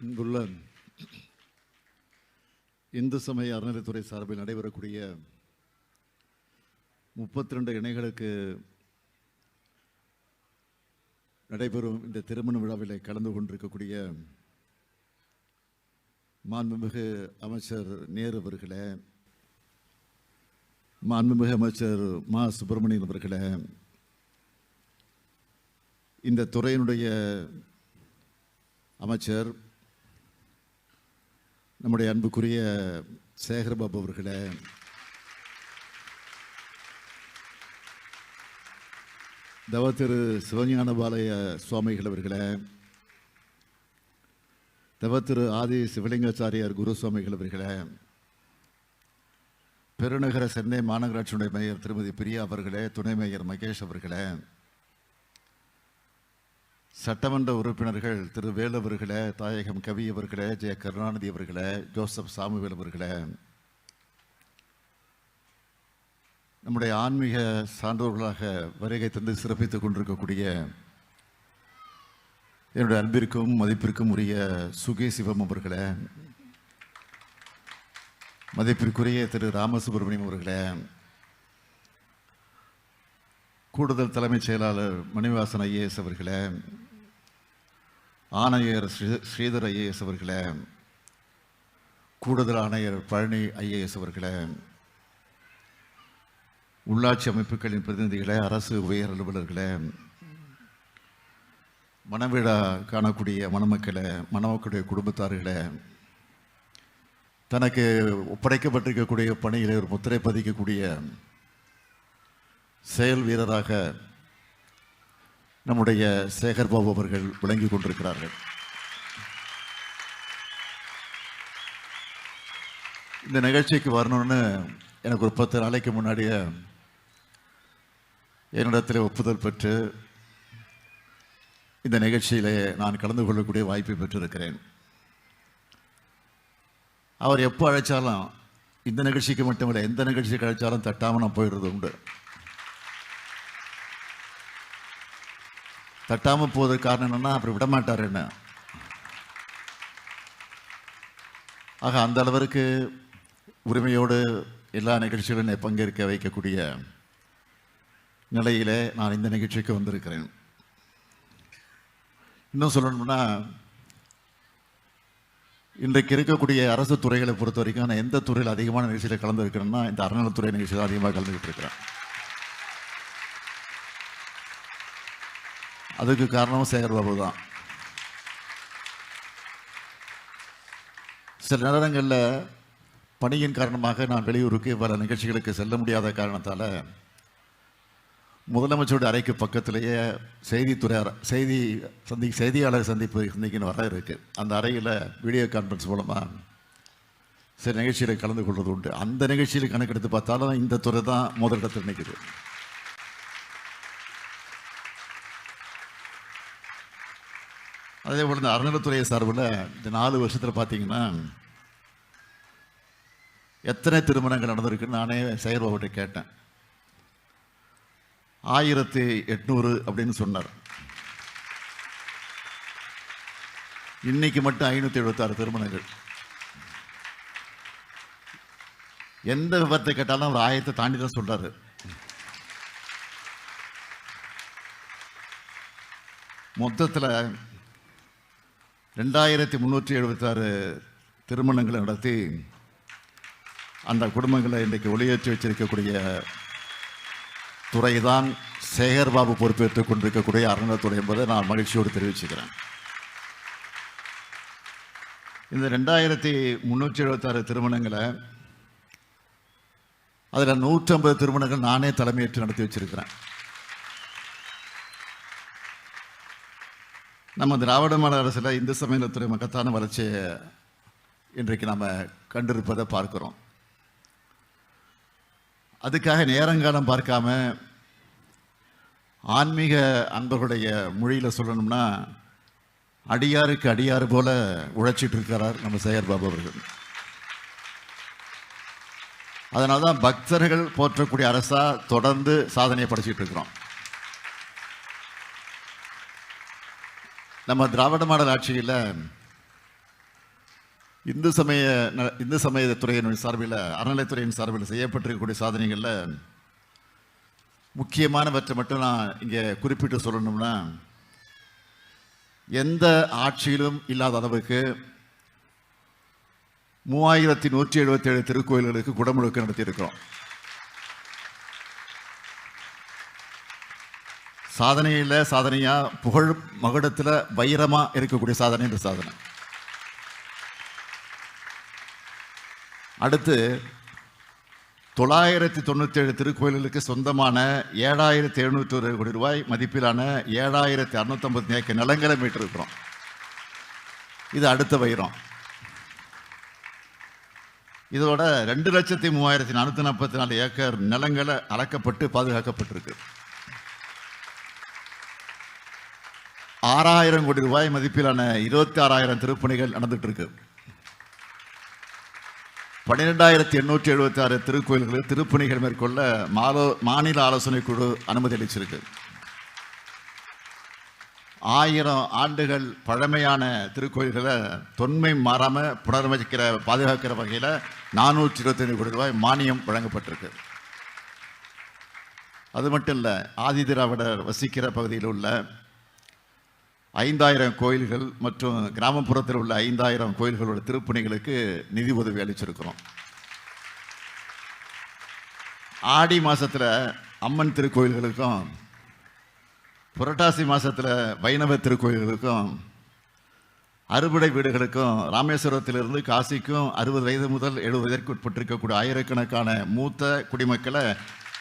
இங்குள்ள இந்து சமய அறநிலைத்துறை சார்பில் நடைபெறக்கூடிய முப்பத்தி ரெண்டு இணைகளுக்கு நடைபெறும் இந்த திருமண விழாவில் கலந்து கொண்டிருக்கக்கூடிய மாண்புமிகு அமைச்சர் நேரு அவர்களே மாண்புமிகு அமைச்சர் மா. சுப்பிரமணியன் அவர்களே இந்த துறையினுடைய அமைச்சர் நம்முடைய அன்புக்குரிய சேகர்பாபு அவர்களே. தவ திரு சிவஞானபாலய சுவாமிகள் அவர்களே. தவ திரு ஆதி சிவலிங்காச்சாரியார் குரு சுவாமிகள் அவர்களே. பெருநகர சென்னை மாநகராட்சியுடைய மேயர் திருமதி பிரியா அவர்களே துணை மேயர் மகேஷ் அவர்களே. சட்டமன்ற உறுப்பினர்கள் திரு வேலு அவர்களே தாயகம் கவி அவர்களே ஜெய கருணாநிதி அவர்களே ஜோசப் சாமுவேல் அவர்களே. நம்முடைய ஆன்மீக சான்றோர்களாக வருகை தந்து சிறப்பித்துக் கொண்டிருக்கக்கூடிய என்னுடைய அன்பிற்கும் மதிப்பிற்கும் உரிய சுகே சிவம் அவர்களே மதிப்பிற்குரிய திரு ராமசுப்ரமணியம் அவர்களே கூடுதல் தலைமைச் செயலாளர் மணிவாசன் ஐஏஎஸ் அவர்களே ஆணையர் ஸ்ரீ- ஸ்ரீதர் ஐஏஎஸ் அவர்களே கூடுதல் ஆணையர் பழனி ஐஏஎஸ் அவர்களே உள்ளாட்சி அமைப்புகளின் பிரதிநிதிகளே அரசு உயர் அலுவலர்களே மணவிழா காணக்கூடிய மணமக்களை மணமக்களுடைய குடும்பத்தார்களே தனக்கு ஒப்படைக்கப்பட்டிருக்கக்கூடிய பணியிலே ஒரு முத்திரை பதிக்கக்கூடிய செயல் வீரராக நம்முடைய சேகர் பாபு அவர்கள் விளங்கி கொண்டிருக்கிறார்கள். இந்த நிகழ்ச்சிக்கு வரணும்னு எனக்கு ஒரு பத்து நாளைக்கு முன்னாடியே என்னிடத்தில் ஒப்புதல் பெற்று இந்த நிகழ்ச்சியிலே நான் கலந்து கொள்ளக்கூடிய வாய்ப்பை பெற்றிருக்கிறேன். அவர் எப்போ அழைச்சாலும் இந்த நிகழ்ச்சிக்கு மட்டுமில்லை எந்த நிகழ்ச்சிக்கு அழைச்சாலும் தட்டாமல் நான் போயிடுறது உண்டு. தட்டாமல் போவதற்கு காரணம் என்னன்னா அப்படி விட மாட்டார் என்ன. ஆக அந்த அளவிற்கு உரிமையோடு எல்லா நிகழ்ச்சிகளும் என்னை பங்கேற்க வைக்கக்கூடிய நிலையில் நான் இந்த நிகழ்ச்சிக்கு வந்திருக்கிறேன். இன்னும் சொல்லணும்னா இன்றைக்கு இருக்கக்கூடிய அரசு துறைகளை பொறுத்த வரைக்கும் நான் எந்த துறையில் அதிகமான நிகழ்ச்சியில் கலந்துருக்கிறேன்னா இந்த அறநிலத்துறை நிகழ்ச்சியில் அதிகமாக கலந்துக்கிட்டு இருக்கிறேன். அதுக்கு காரணம் சேகர் பாபு தான். சில நேரங்களில் பணியின் காரணமாக நான் வெளியூருக்கு பல நிகழ்ச்சிகளுக்கு செல்ல முடியாத காரணத்தால் முதலமைச்சருடைய அறைக்கு பக்கத்திலேயே செய்தித்துறை செய்தி சந்தி செய்தியாளர் சந்திப்பு சந்திக்கின்னு வர இருக்குது அந்த அறையில் வீடியோ கான்ஃபரன்ஸ் மூலமாக சில நிகழ்ச்சியில் கலந்து கொள்வது உண்டு. அந்த நிகழ்ச்சியில் கணக்கெடுத்து பார்த்தாலும் இந்த துறை தான் முதலிடத்தில் நிற்குது அதே போல் இந்த அறநிலைத்துறை சார்பில் இந்த நாலு வருஷத்தில் பார்த்தீங்கன்னா எத்தனை திருமணங்கள் நடந்திருக்குன்னு நானே செயல்பாட்டை கேட்டேன். ஆயிரத்தி எட்நூறு அப்படின்னு சொன்னார். இன்னைக்கு மட்டும் ஐநூற்றி எழுபத்தாறு திருமணங்கள். எந்த விபத்தை கேட்டாலும் அவர் ஆயிரத்தை தாண்டி தான் சொல்கிறார் மொத்தத்தில் ரெண்டாயிரத்தி முந்நூற்றி எழுபத்தாறு திருமணங்களை நடத்தி அந்த குடும்பங்களை இன்றைக்கு ஒளியேற்றி வச்சிருக்கக்கூடிய துறைதான் சேகர்பாபு பொறுப்பேற்றுக் கொண்டிருக்கக்கூடிய அறநிலைத்துறை என்பதை நான் மகிழ்ச்சியோடு தெரிவிச்சுக்கிறேன். இந்த ரெண்டாயிரத்தி முந்நூற்றி எழுபத்தாறு திருமணங்களை அதில் நூற்றம்பது திருமணங்கள் நானே தலைமையேற்று நடத்தி வச்சிருக்கிறேன். நம்ம திராவிட மாடல் அரசில் இந்து சமயத்துறை மகத்தான வளர்ச்சியை இன்றைக்கு நாம் கண்டிருப்பதை பார்க்குறோம். அதுக்காக நேரங்காலம் பார்க்காம ஆன்மீக அன்பர்களுடைய மொழியில் சொல்லணும்னா அடியாருக்கு அடியாறு போல உழைச்சிட்டு இருக்கிறார் நம்ம சேகர் பாபு அவர்கள். அதனால தான் பக்தர்கள் போற்றக்கூடிய அரசா தொடர்ந்து சாதனையை படைச்சிட்டு இருக்கிறோம். நம்ம திராவிட மாடல் ஆட்சியில் இந்து சமய இந்து சமயத்துறையின் சார்பில் அறநிலைத்துறையின் சார்பில் செய்யப்பட்டிருக்கக்கூடிய சாதனைகளில் முக்கியமானவற்றை மட்டும் நான் இங்கே குறிப்பிட்டு சொல்லணும்னா எந்த ஆட்சியிலும் இல்லாத அளவுக்கு மூவாயிரத்தி நூற்றி எழுபத்தேழு திருக்கோயில்களுக்கு குடமுழுக்கு நடத்தியிருக்கிறோம். சாதனையில் சாதனையாக புகழ் மகுடத்தில் வைரமாக இருக்கக்கூடிய சாதனை இந்த சாதனை. அடுத்து தொள்ளாயிரத்தி தொண்ணூற்றேழு திருக்கோயில்களுக்கு சொந்தமான ஏழாயிரத்தி எழுநூற்றி ஒரு கோடி ரூபாய் மதிப்பிலான ஏழாயிரத்தி அறுநூத்தம்பத்தி ஏக்கர் நிலங்களை மீட்டிருக்கிறோம். இது அடுத்த வைரம். இதோட ரெண்டு லட்சத்தி மூவாயிரத்தி நானூற்றி நாற்பத்தி நாலு ஏக்கர் நிலங்களை அளக்கப்பட்டு பாதுகாக்கப்பட்டிருக்கு. ஆறாயிரம் கோடி ரூபாய் மதிப்பிலான இருபத்தி ஆறாயிரம் திருப்பணிகள் நடந்துட்டு இருக்கு பன்னிரெண்டாயிரத்தி எண்ணூற்றி எழுபத்தி ஆறு திருக்கோயில்களில் திருப்பணிகள் மேற்கொள்ள மாலோ மாநில ஆலோசனை குழு அனுமதி அளிச்சிருக்கு. ஆயிரம் ஆண்டுகள் பழமையான திருக்கோயில்களை தொன்மை மாறாமல் புனரமைக்கிற பாதுகாக்கிற வகையில் நானூற்றி இருபத்தைந்து கோடி ரூபாய் மானியம் வழங்கப்பட்டிருக்கு. அது மட்டும் இல்லை ஆதி திராவிடர் வசிக்கிற பகுதியில் உள்ள ஐந்தாயிரம் கோயில்கள் மற்றும் கிராமப்புறத்தில் உள்ள ஐந்தாயிரம் கோயில்களோட திருப்பணிகளுக்கு நிதி உதவி அளிச்சிருக்கிறோம். ஆடி மாசத்துல அம்மன் திருக்கோயில்களுக்கும் புரட்டாசி மாசத்துல வைணவ திருக்கோயில்களுக்கும் அறுபடை வீடுகளுக்கும் ராமேஸ்வரத்திலிருந்து காசிக்கும் அறுபது வயது முதல் எழுபது வயதிற்கு உட்பட்டிருக்கக்கூடிய ஆயிரக்கணக்கான மூத்த குடிமக்களை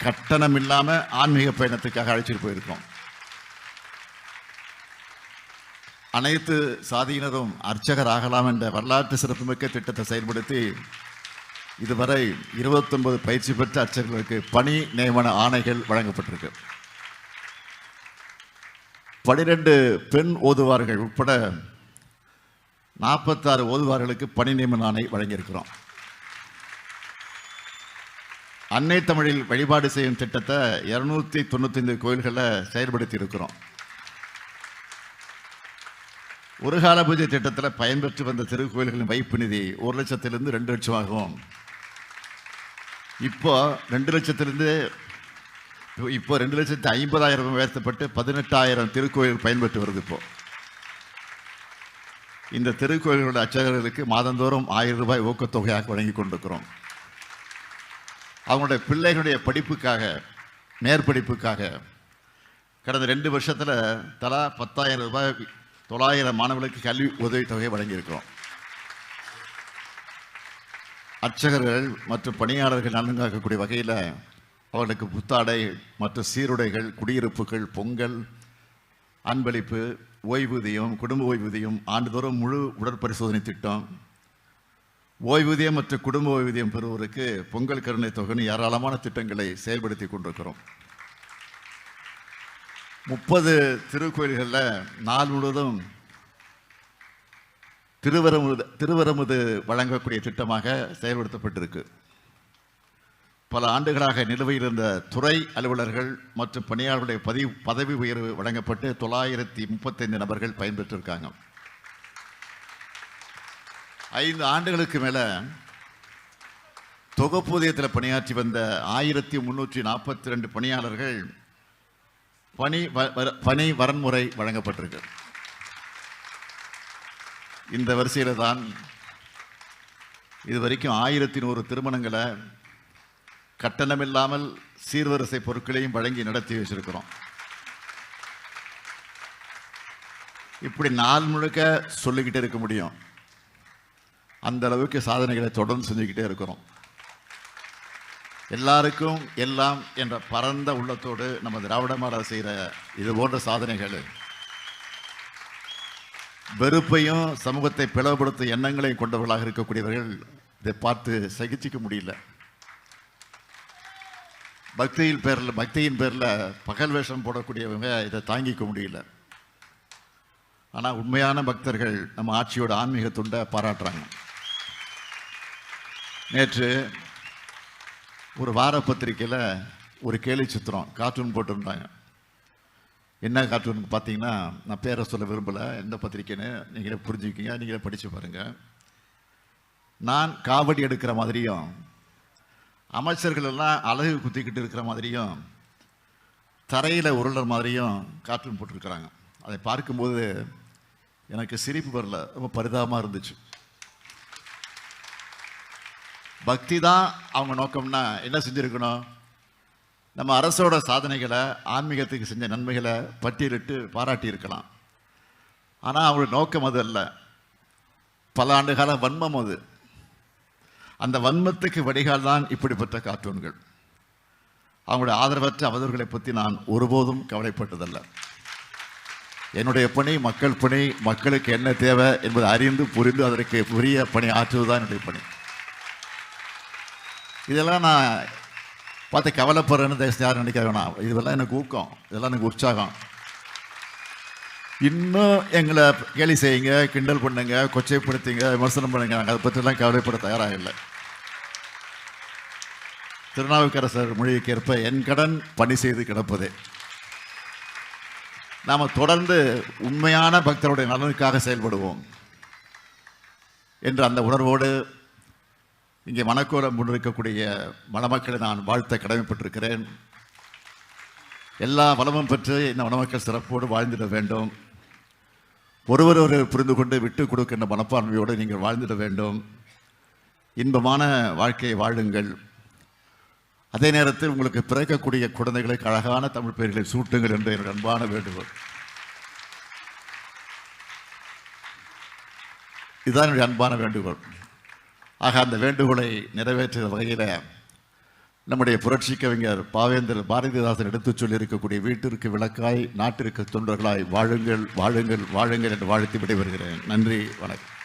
கட்டணம் இல்லாமல் ஆன்மீக பயணத்துக்காக அழைச்சிட்டு போயிருக்கோம் அனைத்து சாதியினரும் அர்ச்சகர் ஆகலாம் என்ற வரலாற்று சிறப்புமிக்க திட்டத்தை செயல்படுத்தி இதுவரை இருபத்தொன்பது பயிற்சி பெற்ற அர்ச்சகர்களுக்கு பணி நியமன ஆணைகள் வழங்கப்பட்டிருக்கு. பனிரெண்டு பெண் ஓதுவார்கள் உட்பட நாற்பத்தாறு ஓதுவார்களுக்கு பணி நியமன ஆணை வழங்கியிருக்கிறோம். அன்னை தமிழில் வழிபாடு செய்யும் திட்டத்தை இருநூத்தி தொண்ணூத்தைந்து கோயில்களில் செயல்படுத்தி இருக்கிறோம் ஒரு கால பூஜை திட்டத்தில் பயன்பெற்று வந்த திருக்கோயில்களின் வைப்பு நிதி ஒரு லட்சத்திலிருந்து ரெண்டு லட்சம் ஆகும் இப்போ ரெண்டு லட்சத்திலிருந்து இப்போ- இப்போ ரெண்டு லட்சத்து ஐம்பதாயிரம் உயர்த்தப்பட்டு பதினெட்டாயிரம் திருக்கோயில் பயன்பெற்று வருது இப்போ. இந்த திருக்கோயில்களோட அர்ச்சகர்களுக்கு மாதந்தோறும் ஆயிரம் ரூபாய் ஊக்கத்தொகையாக வழங்கி கொண்டிருக்கிறோம். அவங்களுடைய பிள்ளைகளுடைய படிப்புக்காக மேற்படிப்புக்காக கடந்த ரெண்டு வருஷத்தில் தலா பத்தாயிரம் ரூபாய் தொள்ளாயிரம் மாணவர்களுக்கு கல்வி உதவித்தொகை வழங்கியிருக்கிறோம். அர்ச்சகர்கள் மற்றும் பணியாளர்கள் நலன்காக்கக்கூடிய வகையில் அவர்களுக்கு புத்தாடை மற்ற சீருடைகள் குடியிருப்புகள் பொங்கல் அன்பளிப்பு ஓய்வூதியம் குடும்ப ஓய்வூதியம் ஆண்டுதோறும் முழு உடற்பரிசோதனை திட்டம். ஓய்வூதியம் மற்றும் குடும்ப ஓய்வூதியம் பெறுவோருக்கு பொங்கல் கருணை தொகைன்னு ஏராளமான திட்டங்களை செயல்படுத்தி கொண்டிருக்கிறோம். முப்பது திருக்கோயில்களில் நாள் முழுவதும் திருவரமுது திருவரமுது வழங்கக்கூடிய திட்டமாக செயல்படுத்தப்பட்டிருக்கு. பல ஆண்டுகளாக நிலுவையில் இருந்த துறை அலுவலர்கள் மற்றும் பணியாளர்களுடைய பதிவு பதவி உயர்வு வழங்கப்பட்டு தொள்ளாயிரத்தி முப்பத்தைந்து நபர்கள் பயன்பெற்றிருக்காங்க. ஐந்து ஆண்டுகளுக்கு மேலே தொகுப்பூதியத்தில் பணியாற்றி வந்த ஆயிரத்தி முன்னூற்றி நாற்பத்தி ரெண்டு பணியாளர்கள் பணி வ- பணி வரன்முறை வழங்கப்பட்டிருக்கு. இந்த வரிசையில் தான் இது வரைக்கும் ஆயிரத்தி நூறு திருமணங்களை கட்டணமில்லாமல் சீர்வரிசை பொருட்களையும் வழங்கி நடத்தி வச்சிருக்கிறோம். இப்படி நாள் முழுக்க சொல்லிக்கிட்டே இருக்க முடியும். அந்த அளவுக்கு சாதனைகளை தொடர்ந்து செஞ்சுக்கிட்டே இருக்கிறோம். எல்லாருக்கும் எல்லாம் என்ற பரந்த உள்ளத்தோடு நம்ம திராவிட மாடல் செய்கிற இது போன்ற சாதனைகள். வெறுப்பையும் சமூகத்தை பிளவுபடுத்தும் எண்ணங்களையும் கொண்டவர்களாக இருக்கக்கூடியவர்கள் இதை பார்த்து சகிச்சிக்க முடியல. பக்தியின் பேரில் பக்தியின் பேரில் பகல் வேஷம் போடக்கூடியவங்க இதை தாங்கிக்க முடியல. ஆனால் உண்மையான பக்தர்கள் நம்ம ஆட்சியோட ஆன்மீக துண்டை பாராட்டுறாங்க. நேற்று ஒரு வார பத்திரிக்கையில் ஒரு கேலி சித்திரம் கார்ட்டூன் போட்டிருந்தாங்க என்ன கார்ட்டூன் பார்த்தீங்கன்னா நான் பேரை சொல்ல விரும்பலை. எந்த பத்திரிக்கைன்னு நீங்களே புரிஞ்சுக்கிங்க நீங்களே படித்து பாருங்கள் நான் காவடி எடுக்கிற மாதிரியும் அமைச்சர்கள் எல்லாம் அழகு குத்திக்கிட்டு இருக்கிற மாதிரியும் தரையில் உருளர் மாதிரியும் கார்ட்டூன் போட்டிருக்கிறாங்க. அதை பார்க்கும்போது எனக்கு சிரிப்பு வரல. ரொம்ப பரிதாபமாக இருந்துச்சு. பக்தி தான் அவங்க நோக்கம்னா என்ன செஞ்சுருக்கணும்? நம்ம அரசோட சாதனைகளை ஆன்மீகத்துக்கு செஞ்ச நன்மைகளை பட்டியலிட்டு பாராட்டியிருக்கலாம். ஆனால் அவங்களோட நோக்கம் அது அல்ல. பல ஆண்டு கால வன்மம் அது. அந்த வன்மத்துக்கு வடிகால் தான் இப்படிப்பட்ட கார்ட்டூன்கள். அவங்களுடைய ஆதரவற்ற அவதூறுகளை பற்றி நான் ஒருபோதும் கவலைப்பட்டதல்ல. என்னுடைய பணி மக்கள் பணி மக்களுக்கு என்ன தேவை என்பதை அறிந்து புரிந்து அதற்கு உரிய பணி ஆற்றுவதுதான் என்னுடைய பணி. இதெல்லாம் நான் பார்த்து கவலைப்படுறேன்னு தயவுசெய்து யாரும் நினைக்க வேணாம். இதெல்லாம் எனக்கு ஊக்கம். இதெல்லாம் எனக்கு உற்சாகம். இன்னும் எங்களை கேலி செய்யுங்க கிண்டல் பண்ணுங்க கொச்சைப்படுத்துங்க விமர்சனம் பண்ணுங்க. நாங்கள் அதை பற்றிலாம் கவலைப்பட தயாராக இல்லை திருநாவுக்கரசர் மொழிக்கு ஏற்ப என் கடன் பணி செய்து கிடப்பது. நாம் தொடர்ந்து உண்மையான பக்தருடைய நலனுக்காக செயல்படுவோம். என்ற அந்த உணர்வோடு இங்கே மணக்கோலம் முன்னிருக்கக்கூடிய மணமக்களை நான் வாழ்த்த கடமைப்பட்டிருக்கிறேன். எல்லா வளமும் பெற்று இந்த மணமக்கள் சிறப்போடு வாழ்ந்திட வேண்டும். ஒருவர் ஒரு புரிந்து கொண்டு விட்டு கொடுக்கின்ற மனப்பான்மையோடு நீங்கள் வாழ்ந்திட வேண்டும். இன்பமான வாழ்க்கையை வாழுங்கள். அதே நேரத்தில் உங்களுக்கு பிறக்கக்கூடிய குழந்தைகளுக்கு அழகான தமிழ் பெயர்களை சூட்டுங்கள் என்று என்னுடைய அன்பான வேண்டுகோள். இதுதான் என்னுடைய அன்பான வேண்டுகோள். ஆக அந்த வேண்டுகோளை நிறைவேற்றிய வகையில் நம்முடைய புரட்சி கவிஞர் பாவேந்தர் பாரதிதாசன் எடுத்துச் சொல்லியிருக்கக்கூடிய வீட்டிற்கு விளக்காய் நாட்டிற்கு தொண்டர்களாய் வாழுங்கள் வாழுங்கள் வாழுங்கள் என்று வாழ்த்து விடைபெறுகிறேன். நன்றி வணக்கம்.